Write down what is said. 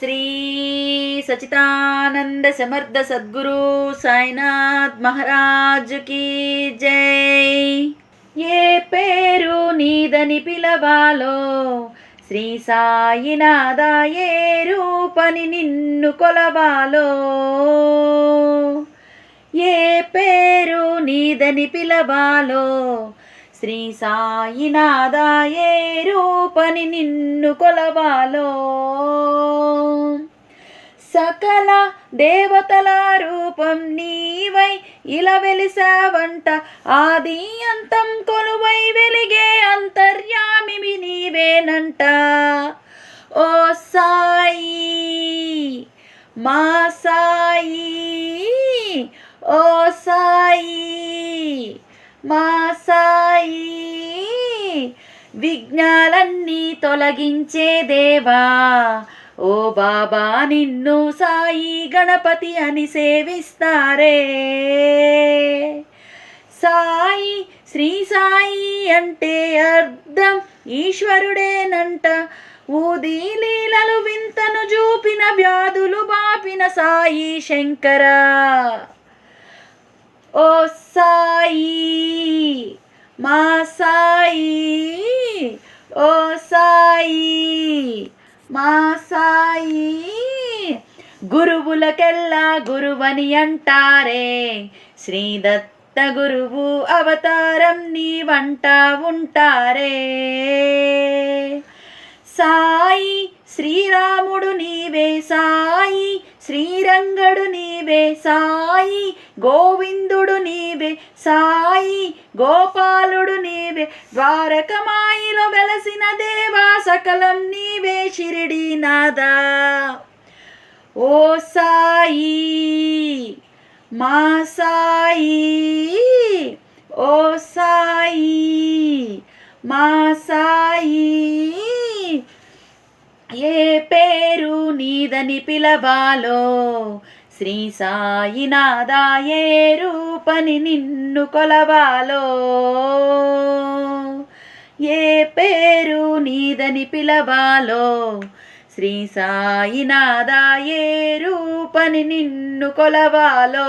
శ్రీ సచితానంద సమర్థ సద్గురు సాయినాథ్ మహారాజ్ కీ జై. ఏ పేరు నీదని పిలవాలో? శ్రీ సాయినాథ ఏ రూపని నిన్ను కొలవాలో? ఏ పేరు నీదని పిలవాలో? శ్రీ సాయినాథ ఏ రూపని నిన్ను కొలవాలో? సకల దేవతల రూపం నీవై ఇలా వెలిసావంట ఆది అంతం కొలువై వెలిగే అంతర్యామివి నీవేనంట. ఓ సాయి మా సాయి ఓ సాయి మా సాయి విఘ్నాలన్నీ తొలగించే దేవా. ఓ బాబా నిన్ను సాయి గణపతి అని సేవిస్తారే. సాయి శ్రీ సాయి అంటే అర్థం ఈశ్వరుడేనంట. ఊది లీలలు వింతను చూపిన వ్యాధులు బాపిన సాయి శంకర. ఓ సాయి మా సాయి ఓ సాయి మా గురువులకెల్లా గురువని అంటారే. శ్రీదత్త గురువు అవతారం నీవంటా ఉంటారే. సాయి శ్రీరాముడు నీవే సాయి శ్రీరంగడు నీవే సాయి గోవిందుడు నీవే సాయి గోపాలుడు నీవే ద్వారకమాయిలో వెలసిన దేవా సకలం నీవే షిరిడి నాదా. ఓ సాయి మా సాయి ఓ సాయి మా సాయి. ఏ పేరు నీదని పిలవాలో? శ్రీ సాయినాథ ఏ రూపని నిన్ను కొలవాలో? ఏ పేరు నీదని పిలవాలో? శ్రీ సాయినాథ ఏ రూపని నిన్ను కొలవాలో.